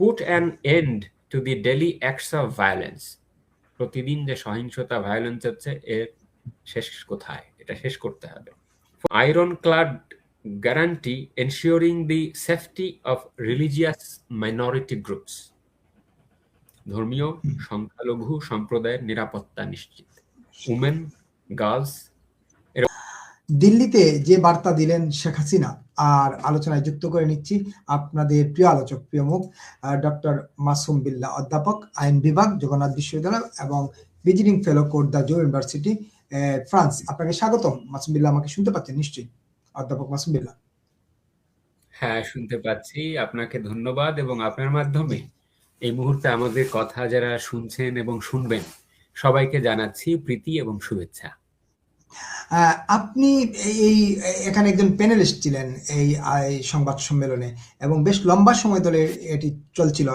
Put an end to the daily acts of violence প্রতিদিন যে সহিংসতা ভায়োলেন্স হচ্ছে এর শেষ কোথায়? এটা শেষ করতে হবে। Iron clad guarantee ensuring the safety of religious minority groups ধর্মীয় সংখ্যালঘু সম্প্রদায়ের নিরাপত্তা নিশ্চিত। উমেন গার্লস দিল্লিতে যে বার্তা দিলেন শেখ হাসিনা, আর আলোচনায় যুক্ত করে নিচ্ছি আপনাদের প্রিয় আলোচক, প্রিয় মুখ ডক্টর মাসুম বিল্লা অধ্যাপক, আইন বিভাগ, জগন্নাথ বিশ্ববিদ্যালয় এবং visiting fellow Cote d'Azur university France. আপনাকে স্বাগতম। মাসুম বিল্লা আমাকে শুনতে পাচ্ছেন নিশ্চয়ই? অধ্যাপক মাসুম বিল্লা। হ্যাঁ শুনতে পাচ্ছি। আপনাকে ধন্যবাদ এবং আপনার মাধ্যমে এই মুহূর্তে আমাদের কথা যারা শুনছেন এবং শুনবেন, সবাইকে জানাচ্ছি প্রীতি এবং শুভেচ্ছা। আপনি এই এখানে একজন প্যানেলিস্ট ছিলেন এই সংবাদ সম্মেলনে এবং বেশ লম্বা সময় ধরে এটি চলছিল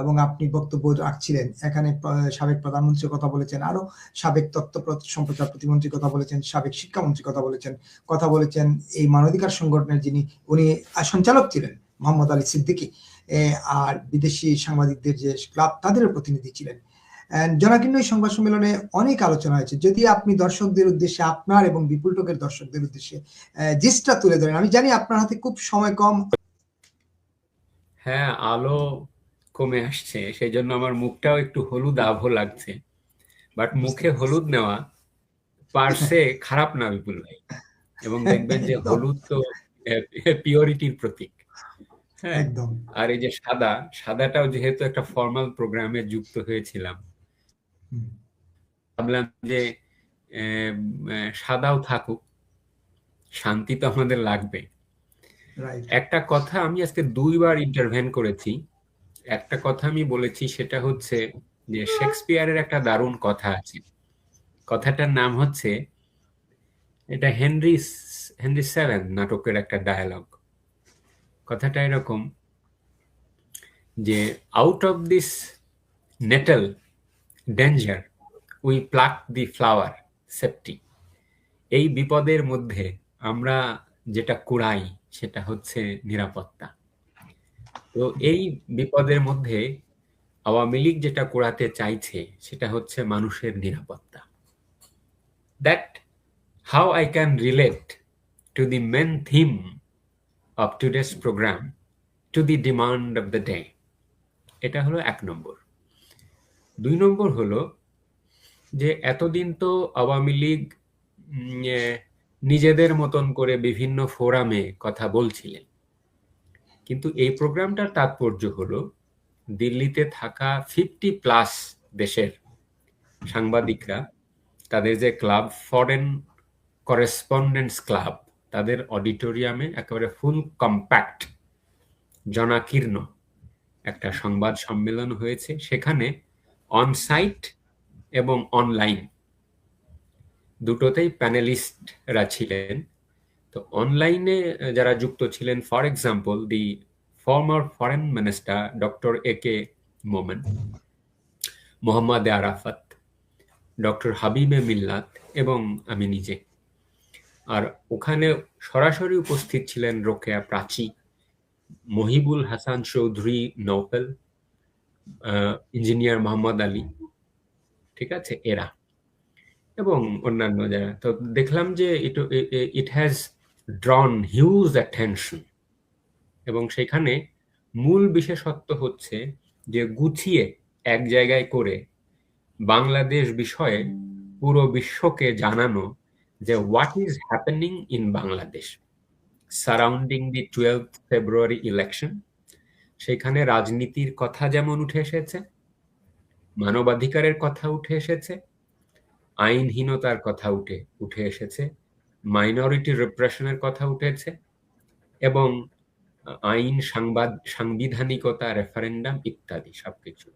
এবং আপনি বক্তব্য রাখছিলেন। এখানে সাবেক প্রধানমন্ত্রী কথা বলেছেন, আরও সাবেক তথ্য সম্প্রচার প্রতিমন্ত্রী কথা বলেছেন, সাবেক শিক্ষামন্ত্রী কথা বলেছেন কথা বলেছেন এই মানবাধিকার সংগঠনের যিনি, উনি সঞ্চালক ছিলেন, মোহাম্মদ আলী সিদ্দিকী আর বিদেশি সাংবাদিকদের যে ক্লাব, তাদেরও প্রতিনিধি ছিলেন। জনাকীর্ণ সংবাদ সম্মেলনে অনেক আলোচনা হয়েছে। যদি আপনি দর্শকদের উদ্দেশ্যে আপনার এবং বিপুল টোকের দর্শকদের উদ্দেশ্যে জিসটা তুলে ধরেন। আমি জানি আপনার হাতে খুব সময় কম। হ্যাঁ আলো কমে আসছে সেই জন্য আমার মুখটাও একটু হলুদ আভ লাগছে। বাট মুখে হলুদ নেওয়া পার্সে খারাপ না বিপুল ভাই। এবং দেখবেন যে হলুদ তো পিওরিটির প্রতীক। হ্যাঁ একদম। আর এই যে সাদা সাদাটাও যেহেতু একটা ফর্মাল প্রোগ্রামে যুক্ত হয়েছিলাম ভাবলাম যে সাদাও থাকুক শান্তি তো আমাদের লাগবে একটা কথা আমি আজকে দুইবার ইন্টারভেন করেছি। একটা কথা আমি বলেছি সেটা হচ্ছে যে শেক্সপিয়ারের একটা দারুণ কথা আছে। কথাটার নাম হচ্ছে এটা হেনরি হেনরি সেভেন নাটকের একটা ডায়ালগ কথাটা এরকম যে out of this nettle danger we pluck the flower safety এই বিপদের মধ্যে আমরা যেটা কুড়াই, সেটা হচ্ছে নিরাপত্তা। তো এই বিপদের মধ্যে আওয়ামী লীগ যেটা কুড়াতে চাইছে, সেটা হচ্ছে মানুষের নিরাপত্তা। That how I can relate to the main theme of today's programme to the demand of the day এটা হলো এক নম্বর। দুই নম্বর হলো যে এতদিন তো আওয়ামী লীগ নিজেদের মতন করে বিভিন্ন ফোরামে কথা বলছিলেন। কিন্তু এই প্রোগ্রামটার তাৎপর্য হলো দিল্লিতে থাকা ফিফটি প্লাস দেশের সাংবাদিকরা, তাদের যে ক্লাব ফরেন করেসপন্ডেন্স ক্লাব তাদের অডিটোরিয়ামে একেবারে ফুল কম্প্যাক্ট জনাকীর্ণ একটা সংবাদ সম্মেলন হয়েছে। সেখানে অনসাইট এবং অনলাইন দুটোতেই প্যানেলিস্টরা ছিলেন। তো অনলাইনে যারা যুক্ত ছিলেন for example the former foreign minister doctor A K Momen Mohammad Arafat doctor Habibe Millat এবং আমি নিজে। আর ওখানে সরাসরি উপস্থিত ছিলেন রোকেয়া প্রাচী, মহিবুল হাসান চৌধুরী নৌফেল ইঞ্জিনিয়ার মোহাম্মদ আলী, ঠিক আছে, এরা। এবং অন্যান্য যারা। তো দেখলাম যে it it has drawn huge attention এবং সেখানে মূল বিশেষত্ব হচ্ছে যে গুছিয়ে এক জায়গায় করে বাংলাদেশ বিষয়ে পুরো বিশ্বকে জানানো যে what is happening in Bangladesh surrounding the twelve February election সেখানে রাজনীতির কথা যেমন উঠে এসেছে, মানবাধিকারের কথা উঠে এসেছে, আইনহীনতার কথা উঠে উঠে এসেছে মাইনরিটি রিপ্রেশনের কথা উঠেছে এবং আইন সাংবাদ, সাংবিধানিকতা রেফারেন্ডাম ইত্যাদি সবকিছু।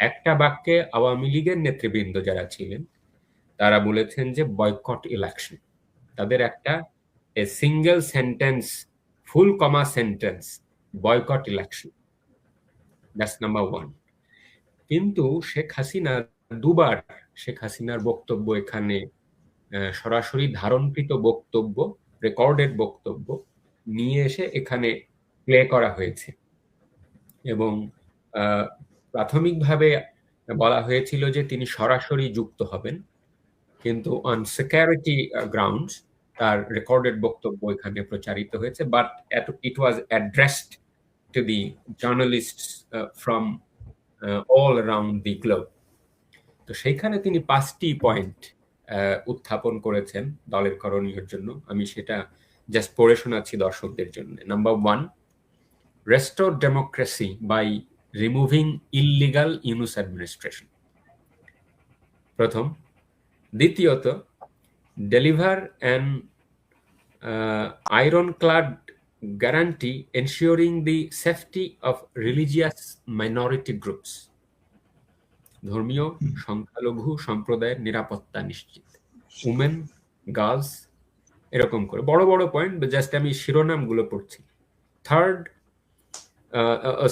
একটা বাক্যে আওয়ামী লীগের নেতৃবৃন্দ যারা ছিলেন, তারা বলেছেন যে বয়কট ইলেকশন তাদের একটা a single sentence full comma sentence boycott election that's number one কিন্তু শেখ হাসিনা দুবার শেখ হাসিনার বক্তব্য এখানে সরাসরি ধারণকৃত বক্তব্য রেকর্ডেড বক্তব্য নিয়ে এসে এখানে প্লে করা হয়েছে। এবং প্রাথমিকভাবে বলা হয়েছিল যে তিনি সরাসরি যুক্ত হবেন। কিন্তু অন সিকিউরিটি গ্রাউন্ডস তার রেকর্ডেড বক্তব্য এখানে প্রচারিত হয়েছে but at it was addressed to the journalist from all around the globe তো সেইখানে তিনি পাঁচটি পয়েন্ট উত্থাপন করেছেন দলের করণীয়ের জন্য। আমি সেটা জাস্ট পড়ে শোনাচ্ছি দর্শকদের জন্য। Number one restore democracy by removing illegal Yunus administration প্রথম। দ্বিতীয়ত deliver an iron clad guarantee ensuring the safety of religious minority groups ধর্মীয় সংখ্যালঘু সম্প্রদায়ের নিরাপত্তা নিশ্চিত। উমেন গার্লস এরকম করে। বড় বড় পয়েন্ট জাস্ট আমি শিরোনামগুলো পড়ছি। থার্ড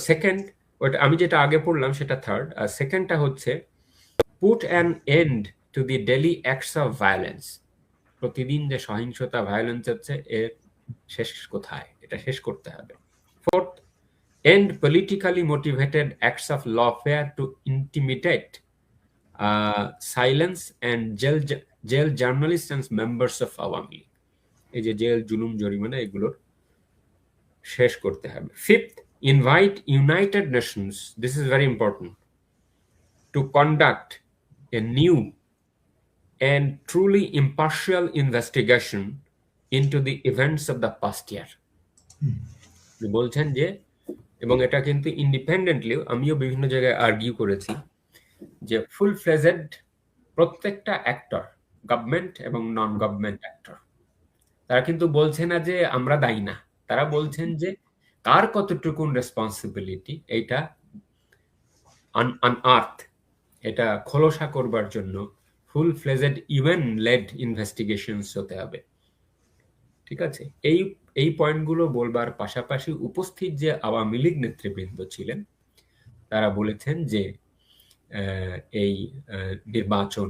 সেকেন্ড ওটা আমি যেটা আগে পড়লাম সেটা থার্ড আর সেকেন্ডটা হচ্ছে put an end to the daily acts of violence প্রতিদিন যে সহিংসতা ভায়োলেন্স হচ্ছে এর শেষ কোথায়? এটা শেষ করতে হবে। Fourth end politically motivated acts of lawfare to intimidate silence and jail jail journalist and members of Awami League এই যে জেল জুলুম, জরিমানা, এগুলোর শেষ করতে হবে। Fifth invite United Nations this is very important to conduct a new and truly impartial investigation into the events of the past year. বলছেন যে এবং এটা কিন্তু ইন্ডিপেন্ডেন্টলি আমিও বিভিন্ন জায়গায় আর্গিউ করেছি যে ফুল ফ্লেজেড প্রত্যেকটা অ্যাক্টর গভর্নমেন্ট এবং নন গভর্নমেন্ট অ্যাক্টর তারা কিন্তু বলছে না যে আমরা দায়ী না তারা বলছেন যে কার কতটুকুন রেসপন্সিবিলিটি এইটা আর্থ এটা খোলসা করবার জন্য full fledged even led investigations হতে হবে। ঠিক আছে? এই এই পয়েন্টগুলো বলবার পাশাপাশি উপস্থিত যে আওয়ামী লীগ নেতৃবৃন্দ ছিলেন, তারা বলেছেন যে এই নির্বাচন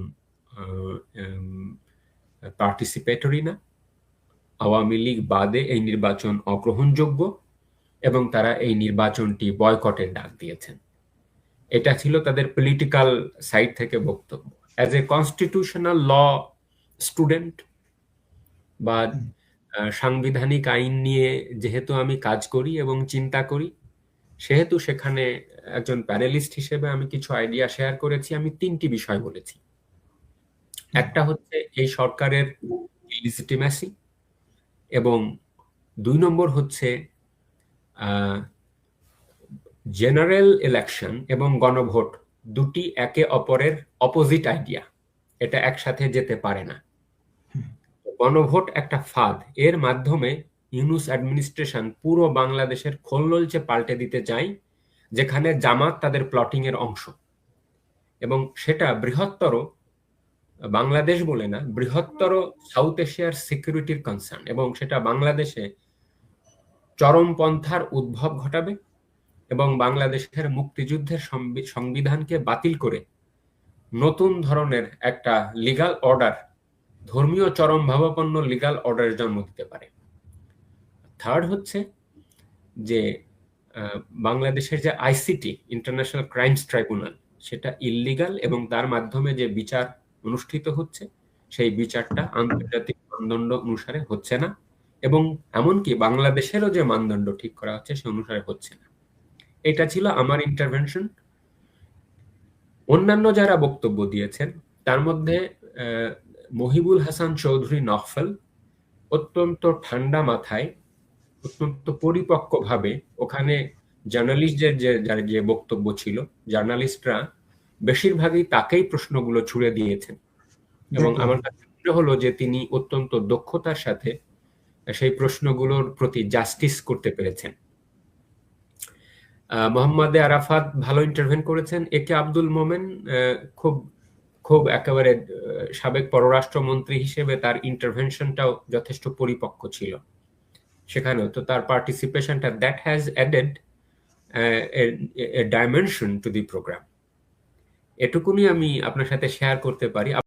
পার্টিসিপেটরি না। আওয়ামী লীগ বাদে এই নির্বাচন অগ্রহণযোগ্য এবং তারা এই নির্বাচনটি বয়কটের ডাক দিয়েছেন। এটা ছিল তাদের পলিটিক্যাল সাইড থেকে বক্তব্য। As a constitutional law student বা সাংবিধানিক আইন নিয়ে যেহেতু আমি কাজ করি এবং চিন্তা করি সেহেতু সেখানে একজন প্যানেলিস্ট হিসেবে আমি কিছু আইডিয়া শেয়ার করেছি আমি তিনটি বিষয় বলেছি। একটা হচ্ছে এই সরকারের লিজিটিমেসি এবং দুই নম্বর হচ্ছে জেনারেল ইলেকশন এবং গণভোট। দুটি একে অপরের অপোজিট আইডিয়া এটা একসাথে যেতে পারে না। গণভোট একটা ফাঁদ। এর মাধ্যমে ইউনুস অ্যাডমিনিস্ট্রেশন পুরো বাংলাদেশের খোলনলচে পাল্টে দিতে চায়, যেখানে জামাত তাদের প্লটিং এর অংশ। এবং সেটা বৃহত্তর, বাংলাদেশ বলে না, বৃহত্তর সাউথ এশিয়ার সিকিউরিটির কনসার্ন এবং সেটা বাংলাদেশে চরমপন্থার উদ্ভব ঘটাবে। এবং বাংলাদেশের মুক্তিযুদ্ধের সংবিধানকে বাতিল করে নতুন ধরনের একটা লিগাল অর্ডার ধর্মীয় চরম ভাবাপন্ন লিগাল অর্ডারের জন্ম দিতে পারে। থার্ড হচ্ছে যে বাংলাদেশের যে আইসিটি ইন্টারন্যাশনাল ক্রাইমস ট্রাইব্যুনাল সেটা ইললিগাল এবং তার মাধ্যমে যে বিচার অনুষ্ঠিত হচ্ছে, সেই বিচারটা আন্তর্জাতিক মানদণ্ড অনুসারে হচ্ছে না এবং এমনকি বাংলাদেশেরও যে মানদণ্ড ঠিক করা হচ্ছে, সে অনুসারে হচ্ছে না। এটা ছিল আমার ইন্টারভেনশন অন্যান্য যারা বক্তব্য দিয়েছেন তার মধ্যে মহিবুল হাসান চৌধুরী নকফল অত্যন্ত ঠান্ডা মাথায় অত্যন্ত পরিপক্কভাবে ওখানে জার্নালিস্টদের যে যে বক্তব্য ছিল জার্নালিস্টরা বেশিরভাগই তাকেই প্রশ্নগুলো ছুড়ে দিয়েছেন। এবং আমার কাছে মনে হলো যে তিনি অত্যন্ত দক্ষতার সাথে সেই প্রশ্নগুলোর প্রতি জাস্টিস করতে পেরেছেন। মোহাম্মদে আরাফাত ভালো ইন্টারভেন করেছেন। একে আব্দুল মোমেন খুব খুব একেবারে সাবেক পররাষ্ট্রমন্ত্রী হিসেবে তার ইন্টারভেনশনটাও যথেষ্ট পরিপক্ক ছিল সেখানেও। তো তার পার্টিসিপেশনটা that has added dimension to the programme এটুকুনি আমি আপনার সাথে শেয়ার করতে পারি।